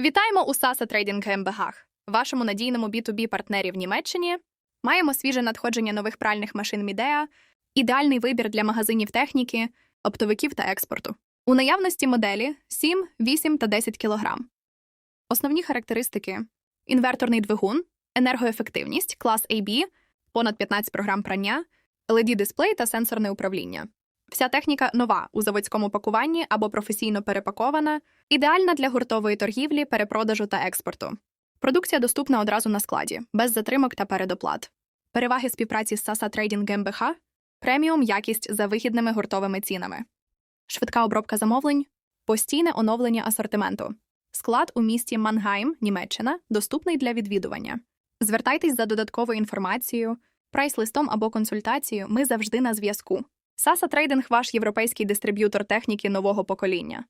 Вітаємо у Sasa Trading GmbH, вашому надійному B2B партнері в Німеччині. Маємо свіже надходження нових пральних машин Мідеа, ідеальний вибір для магазинів техніки, оптовиків та експорту. У наявності моделі 7, 8 та 10 кг. Основні характеристики: інверторний двигун, енергоефективність, клас AB, понад 15 програм прання, LED-дисплей та сенсорне управління. Вся техніка нова у заводському пакуванні або професійно перепакована, ідеальна для гуртової торгівлі, перепродажу та експорту. Продукція доступна одразу на складі, без затримок та передоплат. Переваги співпраці з Sasa Trading GmbH – преміум якість за вигідними гуртовими цінами, швидка обробка замовлень, постійне оновлення асортименту. Склад у місті Мангайм, Німеччина, доступний для відвідування. Звертайтесь за додатковою інформацією, прайс-листом або консультацією. Ми завжди на зв'язку. Sasa Trading – ваш європейський дистриб'ютор техніки нового покоління.